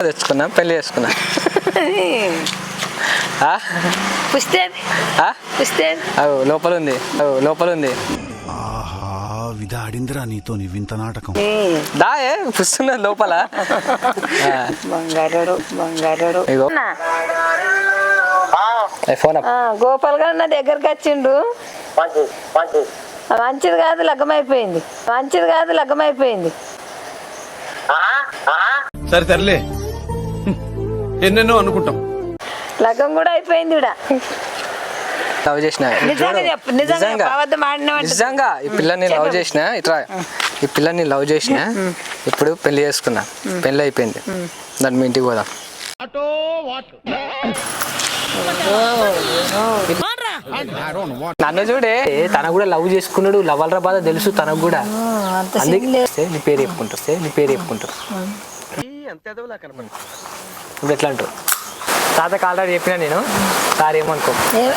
తెచ్చుకున్నా పెళ్ళి చేసుకున్నా? పుస్తేది ఆ? పుస్తేది అవు లోపల ఉంది అవు లోపల ఉంది ఆహా విధాడిందిరా నీతో నీ వింత నాటకం. దా ఏ పుస్తున్నది లోపల. Phone up. ఆ, గోపాల్ గారు నా దగ్గరకు వచ్చిండు. మంచిది కాదు లగ్గమైపోయింది. మంచిది కాదు లగ్గమైపోయింది. సరే తరలే ఎన్నెన్నో అనుకుంటాం. లగ్గం కూడా అయిపోయింది. లవ్ చేసిన. నిజంగా ఈ పిల్లని లవ్. చేసిన ఇట్లా ఈ పిల్లని లవ్ చేసిన ఇప్పుడు పెళ్ళి చేసుకున్నా. పెళ్ళి అయిపోయింది. దాన్ని మీ ఇంటికి పోదాం. నన్ను చూడే తన కూడా లవ్ చేసుకున్నాడు లవల్రా బాధ తెలుసు తనకు కూడా. అంత అందుకే నీ పేరు చెప్పుకుంటూ నీ పేరు చెప్పుకుంటూ. ఇప్పుడు ఎట్లా అంటావు? తాతకు ఆల్రెడీ చెప్పినా నేను సార్ ఏమనుకో ఏ-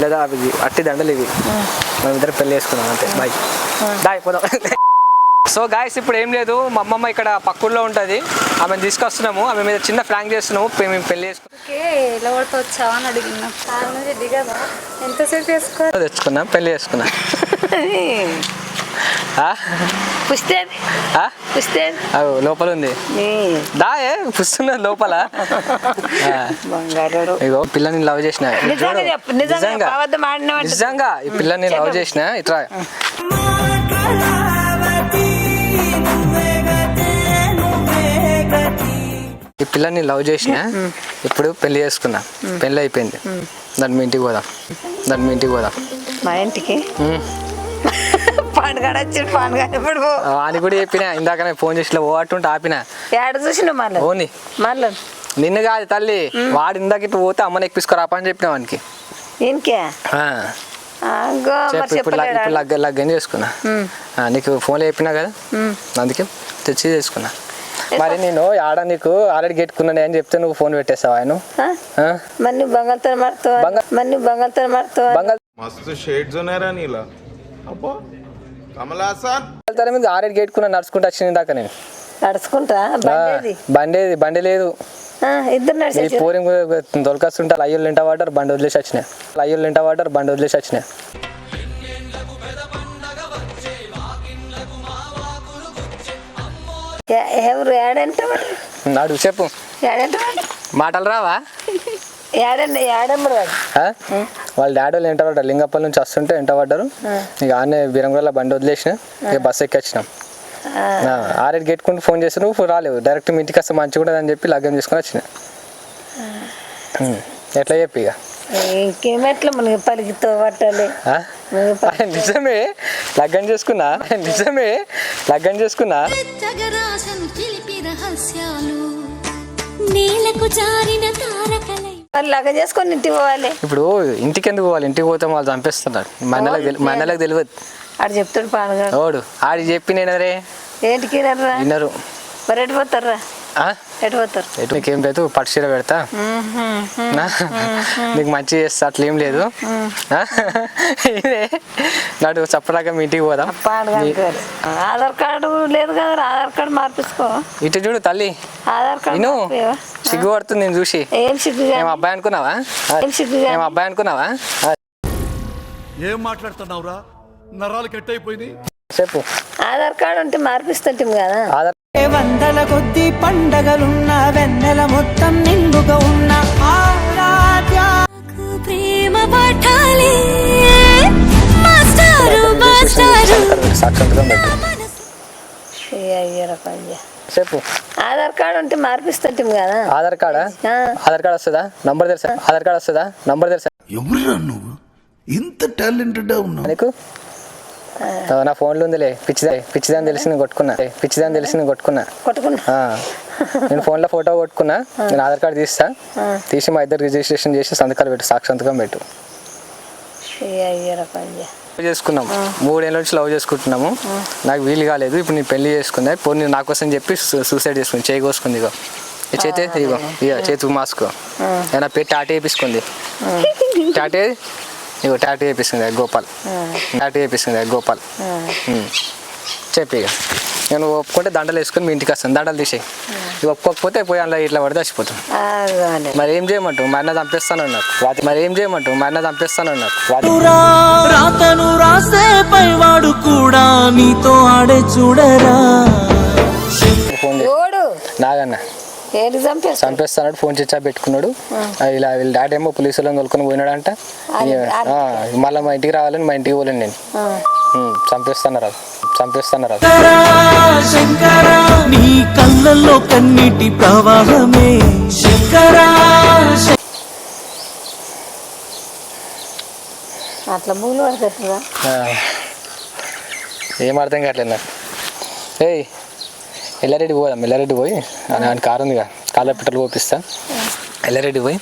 లేదు. అవి అట్టి దండలు ఇవి. మనం ఇద్దరు పెళ్ళి చేసుకున్నాం అంతే. బాయ్. బాయ్ పోదాం. సో గాయస్ ఇప్పుడు ఏం లేదు. మా అమ్మమ్మ ఇక్కడ పక్కూర్లో ఉంటుంది. ఆమెను తీసుకొస్తున్నాము. ఆమె మీద చిన్న ఫ్రాంక్ చేస్తున్నాము. మేము పెళ్ళి చేసుకున్నాం తెచ్చుకున్నాం పెళ్ళి చేసుకున్నాం? పుస్తేది? పుస్తేది? లోపల ఉంది. దా ఏ పుస్తున్నది లోపల. ఇగో పిల్లని లవ్ చేసిన. నిజంగా ఈ పిల్లని లవ్. చేసిన ఇట్లా ఈ పిల్లని లవ్ చేసిన ఇప్పుడు పెళ్ళి చేసుకున్నా. పెళ్ళి అయిపోయింది. దాన్ని మీ ఇంటికి పోదాం. దాన్ని మీ ఇంటికి పోదాం. మా ఇంటికి. పండుగ వచ్చిండు పండుగ ఇప్పుడు అని కూడా చెప్పిన ఇందాకనే ఫోన్ చేసి పోగొట్టుంటే ఆపిన. ఏడ చూసిండు మళ్ళీ? ఓని మళ్ళీ? నిన్ను కాదు తల్లి వాడి ఇందాక ఇప్పుడు పోతే అమ్మని ఎక్కిసుకురా పని చెప్పిన వానికి. ఇంకే లగ్గ లగ్గం చేసుకున్నా. నీకు ఫోన్లో చెప్పినా కదా? అందుకే తెచ్చి చేసుకున్నా. మరి నేను ఆడ నీకు ఆల్రెడీ గెట్టుకున్నాను అని చెప్తే నువ్వు ఫోన్ పెట్టేస్తావు ఆయన మన్ని బంగాళతో మన్ని బంగాళతో మస్తు షేడ్స్ ఉన్నారా నీలా. అబ్బా. తల మీద ఆల్రెడీ గెట్టుకున్నా నడుచుకుంటూ వచ్చింది దాకా నేను. నడుచుకుంటా? బండేది? బండి లేదు. ఈ నడిచి పూరి దొరకస్తుంటే అయ్యోళ్ళు ఇంట వాటర్ బండి వదిలేసి వచ్చిన. అయ్యోళ్ళు ఇంట వాటర్ బండి వదిలేసి వచ్చిన. ఎవరు ఏడంట వాడు? నాడు చెప్పు. మాటలు రావా? వాళ్ళ డాడీ వాళ్ళు ఎంట పడ్డారు. లింగప్పల్ నుంచి వస్తుంటే ఎంట పడ్డారు. ఇక ఆనే బీరంగుల బండి వదిలేసిన. ఇక బస్సు ఎక్కి వచ్చినాం ఆ, ఆరేడు గెట్టుకుంటూ ఫోన్ చేస్తే నువ్వు రాలేవు. డైరెక్ట్ మీ ఇంటికి వస్తే మంచిగా ఉంటుంది అని చెప్పి లగ్గం తీసుకొని వచ్చిన. ఎట్లా చెప్పి ఇక? ఇంకేమెట్లా మనకి పలికితో పట్టాలి ఆ? నిజమే. లగ్గం చేసుకున్నా? నిజమే. లగ్గం చేసుకున్నా? నేలకు జారిన తారకలై లగ్గ చేసుకొని ఇంటికి పోవాలి. ఇప్పుడు ఇంటికి ఎందుకు పోవాలి? ఇంటికి పోతే వాళ్ళు చంపేస్తున్నారు. మండలకు తెలి- మండలకు తెలియదు ఆడు చెప్తాడు పానగా ఓడు ఆడి చెప్పి నేను రే ఏంటికి వినరు మరి ఎటు పోతారా? ఎటు పోతారు? ఎటు? నీకేం లేదు పట్టు చీర పెడతా? నీకు మంచి చేస్తా అట్లా ఏం లేదు నాడు చప్పడాక మీ ఇంటికి పోదాం. ఆధార్ కార్డు లేదు కదా ఆధార్ కార్డు మార్పించుకో ఇటు చూడు తల్లి. ఆధార్ కార్డు? సిగ్గు పడుతుంది నేను చూసి. ఏం సిగ్గుగా ఏం అబ్బాయి అనుకున్నావా? ఏం సిగ్గుగా ఏం అబ్బాయి అనుకున్నావా? ఏం మాట్లాడుతున్నావురా? నరాలు కట్ అయిపోయినాయి చెప్పు. ఆధార్ కార్డు ఉంటే మార్పిస్తుంటాం కదా. ఆధార్ వందల కొద్ది పండగలున్న వెన్నెల మొత్తం నిండుగా ఉన్న ప్రేమ పాఠాలే. సాక్షాత్కారం. చెప్పు. ఆధార్ కార్డు ఉంటే మార్పిస్తుంటాం కదా. ఆధార్ కార్డా? ఆ. ఆధార్ కార్డ్ వస్తుందా? నంబర్ తెలుసా? ఆధార్ కార్డ్ వస్తుందా? నంబర్ తెలుసా? ఎవరురా నువ్వు? ఇంత టాలెంటెడ్ ఉన్నావు. నీకు? నా ఫోన్లో ఉందిలే. పిచ్చిదా పిచ్చిదని తెలిసి నేను కొట్టుకున్నా. పిచ్చిదని తెలిసి నేను కొట్టుకున్నా. కొట్టుకున్నా. ఆ, నేను ఫోన్లో ఫోటో కొట్టుకున్నా. నేను ఆధార్ కార్డు తీస్తా. తీసి మా ఇద్దరు రిజిస్ట్రేషన్ చేసి సంతకాలు పెట్టు. సాక్షి సంతకం పెట్టు. ఏ అయ్యారా పంజా లవ్ చేసుకున్నాం. మూడేళ్ళ నుంచి లవ్ చేసుకుంటున్నాము. నాకు వీలు కాలేదు. ఇప్పుడు నేను పెళ్ళి చేసుకున్నా. పోనీ నా కోసం చెప్పి సూసైడ్ చేసుకుంది చేయి కోసుకుంది ఇగో. ఈ చేతి ఇగో. ఇగో చేతికి మాస్క్. ఏమైనా పెట్టి టాటూ వేపించుకుంది టాటూ? ఇగో టాటూ వేపిస్తుంది గోపాల్. టాటూ వేపిస్తుంది గోపాల్. చెప్పి ఇక నేను ఒప్పుకుంటే దండలు వేసుకొని మీ ఇంటికి వస్తాను. దండలు తీసేయి. ఇక ఒప్పుకోకపోతే పోయి అందులో ఇట్లా పడితే చచ్చిపోతాం. మరి ఏం చేయమంటావు? మా అన్న చంపేస్తాను అన్నారు వాటి మరి ఏం చేయమంటావు? మా అన్న చంపేస్తాను అన్నారు రాతను రాసే పైవాడు కూడా నీతో ఆడే చూడరా. చేసి నాగన్న. చంపేస్తాడు? ఫోన్ చిచ్చా పెట్టుకున్నాడు ఇలా వీళ్ళ డాడీ ఏమో పోలీసులను తోలుకొని పోయినాడంట. మళ్ళీ మా ఇంటికి రావాలని మా ఇంటికి పోలేను నేను. చంపేస్తున్నారు నీ కళ్ళల్లో కన్నీటి ప్రవాహమే. అట్లా మూలు పడుతుందా ఏం అర్థం కావట్లేదు నాకు. ఏయ్ ఎల్లారెడ్డి పోదాం ఎల్లారెడ్డి పోయి అని ఆయన కారు ఉందిగా కాళ్ళ పెట్రోల్ పోపిస్తా ఎల్లారెడ్డి పోయి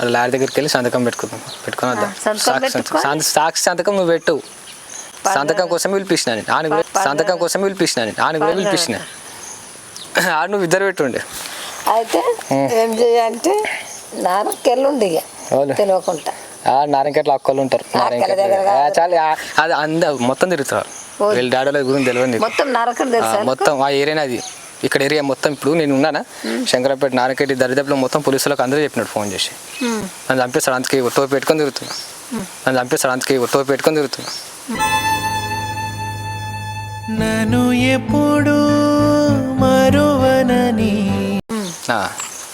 అలా లారీ దగ్గరికి వెళ్ళి సంతకం పెట్టుకుందాం. పెట్టుకుని వద్దాం. సాక్షి సంతకం నువ్వు పెట్టు. సంతకం కోసం పిలిపించిన నేను. ఆని కూడా సంతకం కోసం పిలిపించిన నేను. ఆని కూడా పిలిపించిన ఆడు నువ్వు ఇద్దరు పెట్టుండే. అయితే ఏం చేయాలంటే నాన్నకెళ్ళుండి ఇక. తెలియకుండా. ఆ నారాయణకెట్ల అక్కలు ఉంటారు చాలు అది అంద మొత్తం తిరుగుతారు. వీళ్ళ డాడీల గురించి తెలియదు. మొత్తం మొత్తం ఆ ఏరియానే అది. ఇక్కడ ఏరియా మొత్తం ఇప్పుడు నేను ఉన్నానా? శంకరపేట నారాయణకెట్టి దరిదాపులో మొత్తం పోలీసులకు అందరూ చెప్పినాడు ఫోన్ చేసి. నన్ను చంపేస్తాడు అందుకే టో పెట్టుకొని తిరుగుతున్నా. నన్ను చంపేస్తాడు అందుకే టో పెట్టుకొని తిరుగుతున్నా. నన్ను ఎప్పుడు మరువనని.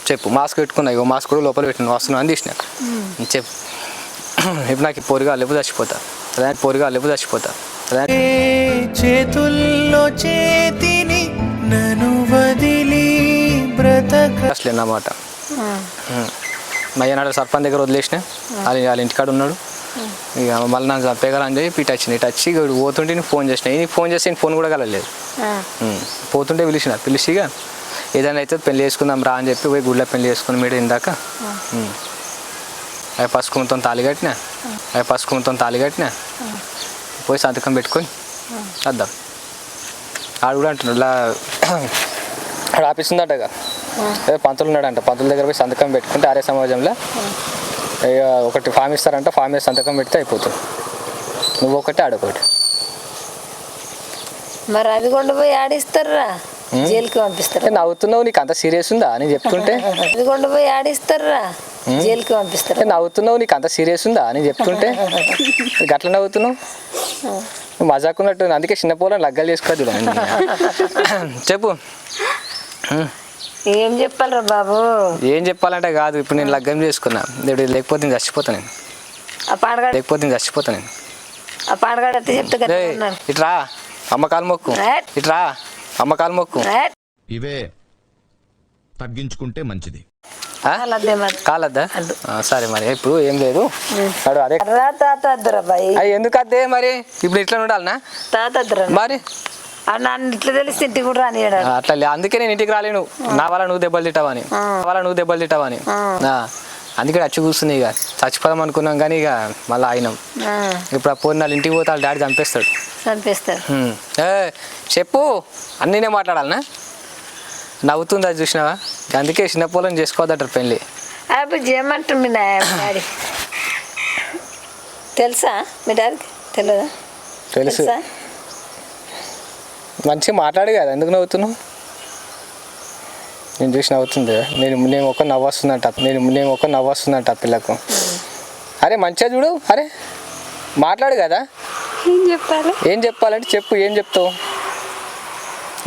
చెప్పు మాస్క్ పెట్టుకున్నా ఇగో మాస్క్ కూడా లోపల పెట్టిన వస్తున్నాను అని తీసిన చెప్పు. ఇప్పుడు నాకు పోరుగా లేపు చచ్చిపోతా. అదే పోరుగా లేపు చచ్చిపోతా. చేతుల్లో చేతిని నన్ను వదిలి బ్రతక. అసలు అన్నమాట మయ్యనాడు సర్పంచ్ దగ్గర వదిలేసిన. వాళ్ళ వాళ్ళ ఇంటికాడ ఉన్నాడు. ఇక మళ్ళీ నాకు చంపేయగలని చెప్పి ఇటు వచ్చిన ఇటు వచ్చి ఇక పోతుంటే నేను ఫోన్ చేసిన. ఈ ఫోన్ చేస్తే నేను ఫోన్ కూడా కలలేదు. పోతుంటే పిలిచిన. పిలిచిగా ఏదైనా అయితే పెళ్ళి చేసుకుందాం రా అని చెప్పి పోయి గుళ్ళో పెళ్ళి చేసుకుని మీరు ఇందాక. అవి పసుకుమతో తాళి కట్టిన. అవి పసుకుమతో తాళి కట్టిన. పోయి సంతకం పెట్టుకొని వద్దాం. ఆడు కూడా అంటున్నాడు ఇలా ఆడు ఆఫీస్ పంతులు ఉన్నాడంట. పంతుల దగ్గర పోయి సంతకం పెట్టుకుంటే ఆర్య సమాజంలో ఇక ఒకటి ఫామ్ ఇస్తారంట ఫామ్ వేసి సంతకం పెడితే అయిపోతుంది. నువ్వు ఒకటి ఆడొకటి మరి అవి కొండ పోయి ఆడిస్తారా జైలుకి పంపిస్తారా. నవ్వుతున్నావు నీకు? అంత సీరియస్ ఉందా? అని చెప్తుంటే? అవి కొండ పోయి ఆడిస్తారా జైలుకి పంపిస్తారా. నవ్వుతున్నావు నీకు? అంత సీరియస్ ఉందా? అని చెప్తుంటే? గట్ల నవ్వుతున్నావు? నువ్వు మజాక్ ఉన్నట్టు అందుకే చిన్న పోలని లగ్గాలు చేసుకోవద్దు చెప్పు. ఏం చెప్పాలరా బాబు? ఏం చెప్పాలంటే కాదు ఇప్పుడు నేను లగ్గం చేసుకున్నా. ఇప్పుడు లేకపోతే నేను చచ్చిపోతా నేను. ఆ పాడగాడు లేకపోతే నేను చచ్చిపోతా నేను. ఆ పాడగాడు అయితే చెప్తే కదా ఏయ్, ఉన్నాడు. ఇట్రా అమ్మకాలు మొక్కు. ఇట్రా అమ్మకాలు మొక్కు. ఇవే తగ్గించుకుంటే మంచిది. ఆ? అదే మరి. కాలద్దా? ఆ, సరే మరి ఇప్పుడు ఏం లేదు. అడు అదే రా తాత అద్దురా బాయ్. అయ్యి ఎందుకు అద్దే మరి? ఇప్పుడు ఇట్లా ఉండాలనా? తాత అద్దురా మరి? నన్ను ఇట్లా తెలిస్తే ఇంటికి కూడా రానియడా ఆ, అట్లా అందుకే నేను ఇంటికి రాలేను. నా వల్ల నువ్వు దెబ్బలు తిట్టావని. నా వల్ల నువ్వు దెబ్బలు తిట్టావని. అందుకే వచ్చి కూర్చుంది ఇక. చచ్చిపోదాం అనుకున్నాం కానీ ఇక మళ్ళీ అయినాం. ఇప్పుడు ఆ వాళ్ళ ఇంటికి పోతే వాళ్ళ డాడీ చంపేస్తాడు. చంపేస్తారు. హ్మ్. ఏ చెప్పు. అన్నీనే మాట్లాడాలనా? నవ్వుతుంది అది చూసినావా? అందుకే చిన్న పొలం చేసుకోవద్దంటారు పెళ్ళి. అప్పుడు చేయమంటారు మీ డాడీ. తెలుసా? మీ డాడీకి? తెలియదా తెలుసు. తెలుసా? మంచిగా మాట్లాడు కదా ఎందుకు నవ్వుతున్నావు? నేను చూసి నవ్వుతుంది నేను నేను ఒక నవ్వు వస్తుందంట నేను నేను ఒక నవ్వు వస్తుందంట పిల్లకు. అరే మంచిగా చూడు అరే మాట్లాడు కదా. ఏం చెప్పాలి? ఏం చెప్పాలంటే చెప్పు ఏం చెప్తావు?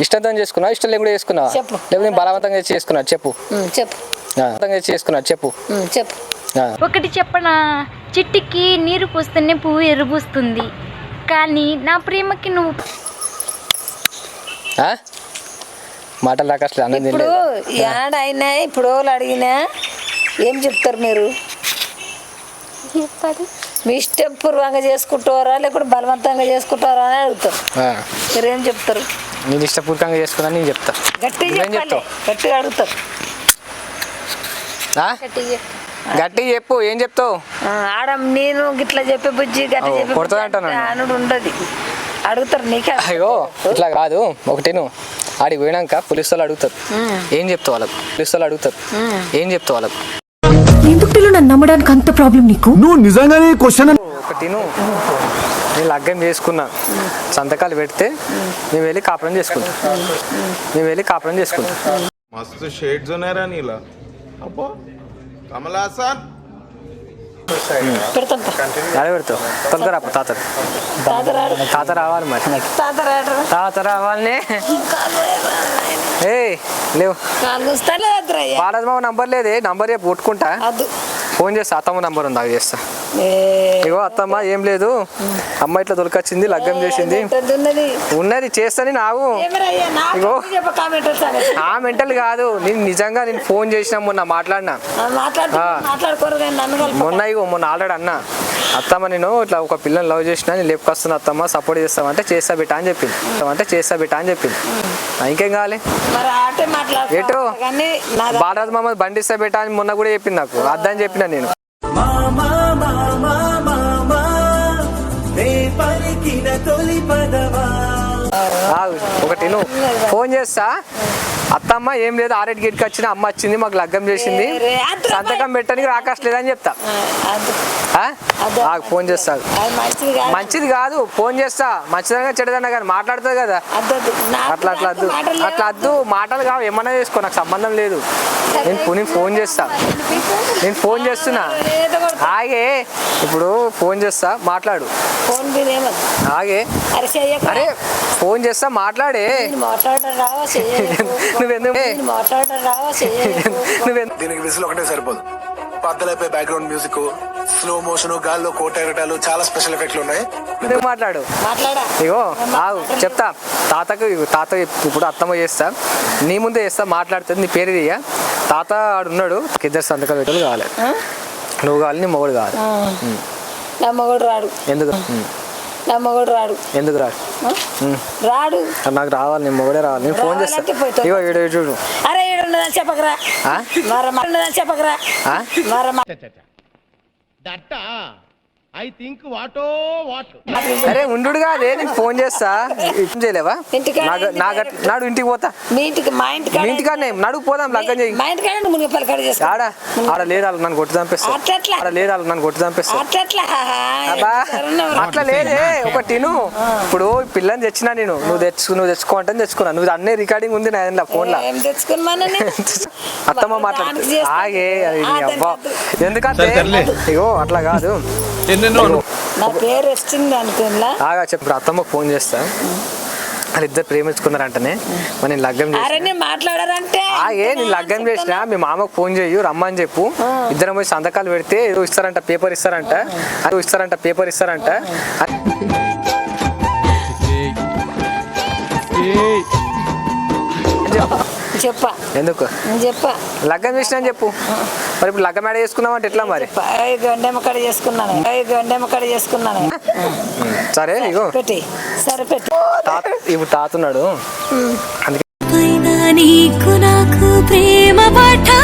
ఇష్టంతో చేసుకున్నావు ఇష్టం లేకుండా చేసుకున్నావా చెప్పు. లేకపోతే నేను బలవంతంగా చేసుకున్నా చెప్పు. చెప్పు. ఆ, బలవంతంగా చేసుకున్నా చెప్పు. చెప్పు. ఆ, ఒకటి చెప్పనా? చిట్టికి నీరు పోస్తేనే పువ్వు ఎరుబూస్తుంది. కానీ నా ప్రేమకి నువ్వు? మాటలు రాక అసలు అన్నది ఇప్పుడు తినలేదు. యాడ అయినా ఇప్పుడు వాళ్ళు అడిగినా ఏం చెప్తారు మీరు? చెప్పాలి. మీ ఇష్టం పూర్వంగా చేసుకుంటారా లేకుంటే బలవంతంగా చేసుకుంటారా అని అడుగుతారు. ఆ, మీరు ఏం చెప్తారు? నేను ఇష్టపూర్వకంగా చేసుకున్నా నేను చెప్తా. గట్టిగా చెప్పాలి చెప్తావు? గట్టిగా అడుగుతారు. ఆ? గట్టిగా చెప్పు. ఏం చెప్తావు? ఆ, ఆడ నేను గిట్లా చెప్పే బుజ్జి గట్ల ఓ, చెప్పే అంటాను ఉండదు. అడుగుతారు నీకే. అయ్యో ఇట్లా కాదు. ఒకటి నువ్వు ఆడికి పోయినాక పోలీసు వాళ్ళు అడుగుతారు. ఏం చెప్తావు వాళ్ళకు? పోలీసు వాళ్ళు అడుగుతారు. ఏం చెప్తావు వాళ్ళకు? నీ పుట్టిలో నన్ను నమ్మడానికి అంత ప్రాబ్లం నీకు? నువ్వు నిజంగానే క్వశ్చన్ ఒకటి నేను లగ్గం చేసుకున్నా. సంతకాలు పెడితే మేము వెళ్ళి కాపురం చేసుకుంటా. మేము వెళ్ళి కాపురం చేసుకుంటా. మస్తు షేడ్స్ ఉన్నారా నీలా. అబ్బా. కమలాసన్ పెడతావు తొలగరా తాత. తాత రావాలి మరి. తాత రావాలనే. ఏ లేవు. నంబర్ లేదే నంబర్ చెప్పు కొట్టుకుంటా. ఫోన్ చేస్తా అత్తమ్మ నంబర్ ఉంది అది చేస్తా. ఇగో అత్తమ్మ ఏం లేదు. అమ్మ ఇట్లా దొరికొచ్చింది లగ్గం చేసింది. ఉన్నది. చేస్తాని నాకు ఇగో. ఆ మెంటల్ కాదు. నేను నిజంగా నేను ఫోన్ చేసిన మొన్న మాట్లాడినా. మొన్న ఇగో మొన్న ఆల్రెడీ అన్న. అత్తమ్మ నేను ఇట్లా ఒక పిల్లని లవ్ చేసిన నేను లేపుకొస్తున్నా అత్తమ్మ సపోర్ట్ చేస్తామంటే చేస్తా బిడ్డ అని చెప్పింది. అంటే చేస్తా బిడ్డ అని చెప్పింది. ఇంకేం కావాలి? ఎటు? కానీ నా బాలరాజు మామ బండి ఇస్తా బిడ్డ అని మొన్న కూడా చెప్పింది నాకు. అద్దని చెప్పిన నేను. ఒకటి నువ్వు. ఫోన్ చేస్తా. అత్తమ్మ ఏం లేదు ఆరేటి గేట్కి వచ్చిన అమ్మ వచ్చింది మాకు లగ్గం చేసింది. సంతకం పెట్టడానికి రాకాశ లేదని చెప్తా. ఆగు, ఫోన్ చేస్తా. అది మంచిది కాదు. ఫోన్ చేస్తా. మంచిదన్నా చెడుదన్నా కానీ మాట్లాడుతుంది కదా. నాకు అట్లా అట్లా అద్దు. అట్లా అద్దు. మాటలు కావు. ఏమన్నా చేసుకో నాకు సంబంధం లేదు. నేను నేను ఫోన్ చేస్తా. నేను ఫోన్ చేస్తున్నా. ఆగే ఇప్పుడు ఫోన్ చేస్తా మాట్లాడు. ఫోన్ ఆగే. అరే ఫోన్ చేస్తా మాట్లాడే. దీనికి విసులు ఒకటే సరిపోదు. బద్దలైపోయి బ్యాక్గ్రౌండ్ మ్యూజిక్ స్లో మోషన్ గాల్లో కోట ఎగటాలు చాలా స్పెషల్ ఎఫెక్ట్లు ఉన్నాయి. మాట్లాడు? మాట్లాడా? ఇగో ఆగు చెప్తా. తాతకు తాత ఇప్పుడు అత్తమ్మ చేస్తా. నీ ముందే చేస్తా మాట్లాడుతుంది నీ పేరు ఇయ్య తాత ఆడున్నాడు ఇద్దరు సంతకాలు పెట్టాలి కావాలి. నువ్వు కావాలి నీ మొగుడు కావాలి నా మొగుడు రాడు. ఎందుకు. నా మొగుడు రాడు. ఎందుకు రాడు? రాడు. నాకు రావాలి నేను మొగుడే రావాలి. నేను ఫోన్ చేస్తా. రావాలంటే పోయి ఇగో ఈడు చూడు. అరే ఈడు ఉన్నదని చెప్పకరా. ఆ? మర ఉన్నదని చెప్పకరా. ఆ? మర దట్ట? ఐ థింక్ వాటో వాట్. అరే ఉండు కాదే నేను ఫోన్ చేస్తా. ఏం చేయలేవా? నాకు నాడు ఇంటికి పోతా. మీ ఇంటికి మా ఇంటికి మీ ఇంటికాడనే నడుగు పోదాం లగ్గం చేయి. మా ఇంటికాడ మునిగపల్లి కాడ చేసుకో. ఆడ ఆడ లేదు వాళ్ళు నన్ను కొట్టి చంపేస్తా అట్లెట్లా? ఆడ లేదు వాళ్ళు నన్ను కొట్టి చంపేస్తా అట్లట్లా అబ్బా అట్లా లేదే ఒక టిను ఇప్పుడు పిల్లని తెచ్చినా నేను నువ్వు తెచ్చుకు నువ్వు తెచ్చుకో అంటే తెచ్చుకున్నా. నువ్వు అన్నీ రికార్డింగ్ ఉంది నా దాంట్లో ఫోన్లో ఏం తెచ్చుకున్నాను అత్తమ్మ మాట్లాడుతుంది ఆగే అది అబ్బా ఎందుకంటే. ఇగో అట్లా కాదు. ఎన్నెన్నో నా పేరు వచ్చింది అనుకున్నా ఆగా చెప్పు అత్తమ్మకు ఫోన్ చేస్తా. వాళ్ళిద్దరు ప్రేమించుకున్నారంటనే మరి నేను లగ్గం నేను మాట్లాడారంటే ఆగే నేను లగ్గం చేసిన మీ మామకు ఫోన్ చేయు రమ్మని చెప్పు. ఇద్దరం పోయి సంతకాలు పెడితే ఏదో ఇస్తారంట పేపర్ ఇస్తారంట. అది ఇస్తారంట పేపర్ ఇస్తారంట. చెప్పు. ఎందుకు? చెప్పా. లగ్గం చేసిన అని చెప్పు. మరి ఇప్పుడు లగ్గం ఏడ చేసుకున్నావంటే ఎట్లా మరి? ఐదు గండెమ్మకడ చేసుకున్నాను. ఐదు గండెమ్మకడ చేసుకున్నాను. సరే ఇగో. పెట్టి. సరే పెట్టి. తాత ఇప్పుడు తాతున్నాడు అందుకే నీకు నాకు ప్రేమ పాఠాలే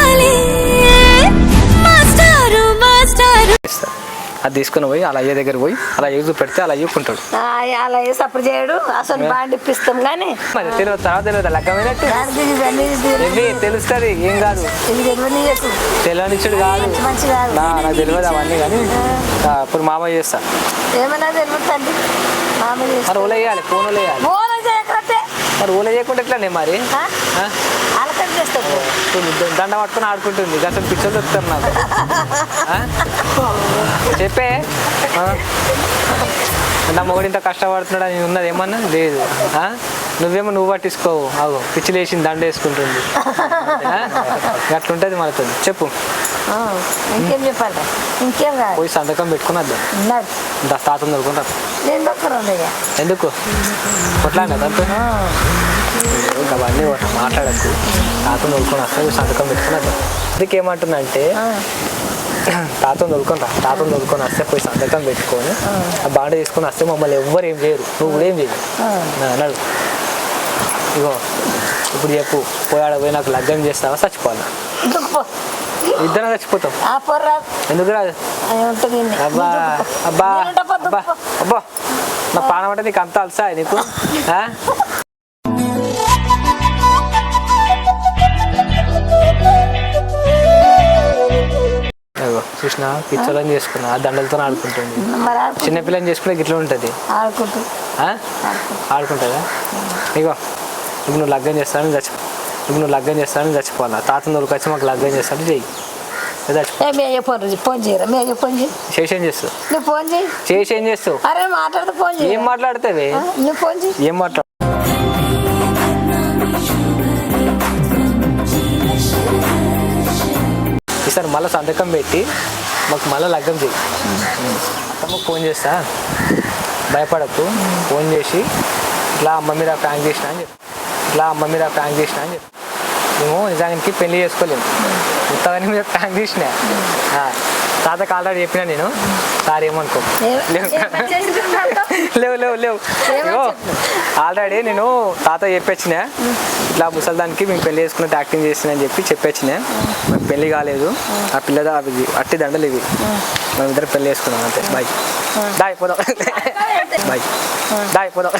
అది తీసుకుని పోయి అలా అయ్యే దగ్గర పోయి అలా ఎగుతూ పెడితే అలా అయ్యుకుంటాడు అలా వేసి అప్పుడు చేయడు. అసలు బాండ్ ఇప్పిస్తాం కానీ మరి తెలియదు తర్వాత తెలియదు లగ్గమైనట్టు తెలుస్తుంది ఏం కాదు. తెలియనిచ్చుడు కాదు. నాకు తెలియదు అవన్నీ కానీ. ఇప్పుడు మామ చేస్తా. ఏమన్నా తెలియదు మరి ఓల వేయాలి ఫోన్ ఓల వేయాలి ఫోన్ చేయకపోతే మరి ఓల చేయకుండా ఎట్లానే మరి? అలకం చేస్తావు. దండ పట్టుకొని ఆడుకుంటుంది. అసలు పిచ్చలు దొరుకుతారు నాకు? చెప్పే? నా మొగుడు ఇంత కష్టపడుతున్నాడు? అని ఉన్నది ఏమన్నా? లేదు? నువ్వేమో నువ్వు పట్టించుకోవు. అవు పిచ్చి లేచింది దండ వేసుకుంటుంది? అట్లుంటుంది మనతో చెప్పు. ఇంకేం చెప్పాలి? ఇంకేం పోయి సంతకం పెట్టుకుని వద్దాం. ఉన్నాడు దా తాత దొరుకుని ఎందుకు? కొట్లాడినా అవన్నీ మాట్లాడద్దు. తాత దొరుకుని వస్తే సంతకం పెట్టుకుని వద్దాం అందుకే ఏమంటుందంటే తాత దొరుకుని రా. తాత దొరుకుని వస్తే పోయి సంతకం పెట్టుకొని ఆ. బాండ తీసుకొని వస్తే మమ్మల్ని ఎవ్వరు ఏం చేయరు. నువ్వు కూడా ఏం చేయరు అన్నాడు. ఇగో ఇప్పుడు చెప్పు. పోయాడ పోయి నాకు లగ్గం చేస్తావా? చచ్చిపోవాలా? ఇద్దరం చచ్చిపోతాం. ఎందుకు రాదు. అబ్బా. అబ్బా అబ్బా. అబ్బా నా ప్రాణం అంటే నీకు అంత అలసా నీకు? చూసిన? పిచ్చోళ్ళని చేసుకున్నా. ఆ దండలతో ఆడుకుంటుంది. చిన్నపిల్లని చేసుకుంటే గిట్లా ఉంటుంది? ఆడుకుంటుందా. ఇగో ఇప్పుడు నువ్వు లగ్గం చేస్తానని చచ్చిపో ఇప్పుడు నువ్వు లగ్గం చేస్తానని చచ్చిపోవాలా. తాతను దొరికొచ్చి మాకు లగ్గం చేస్తాను చెయ్యి. మేయ ఫోన్ చేయి, ఫోన్ చేయరా? మేయ ఫోన్ చేయి. చేసి చేస్తావు నువ్వు ఫోన్ చేయి. చేసి ఏం చేస్తావు అరే మాట్లాడితే ఫోన్ చేయి ఏం మాట్లాడతావే? ఆ, నువ్వు ఫోన్ చేయి. ఏం మాట్లాడు ఈసారి మళ్ళీ సంతకం పెట్టి మాకు మళ్ళీ లగ్గం చేయి అత్తమ్మకు ఫోన్ చేస్తా. భయపడకు. ఫోన్ చేసి ఇట్లా అమ్మ మీద ప్రాంక్ చేసిన అని చెప్పి. ఇట్లా అమ్మ మీద ప్రాంక్ చేసిన అని చెప్పి. మేము నిజానికి పెళ్ళి చేసుకోలేము ఉత్తగానే మీద ప్రాంక్ చేసిన. ఆ, తాతకు ఆల్రెడీ చెప్పిన నేను. సార్ ఏమనుకో. లేవు? లేవు లేవు ఆల్రెడీ నేను తాత చెప్పొచ్చిన ఇట్లా ముసల్దానికి మేము పెళ్ళి చేసుకున్నట్టు యాక్టింగ్ చేసిన అని చెప్పి చెప్పొచ్చిన మాకు పెళ్ళి కాలేదు. ఆ పిల్లద అవి అట్టి దండలు ఇవి మేము ఇద్దరు పెళ్ళి చేసుకున్నాం అంతే. బాయ్ దాయ్ పోదాం. బాయ్ దాయ్ పోదాం.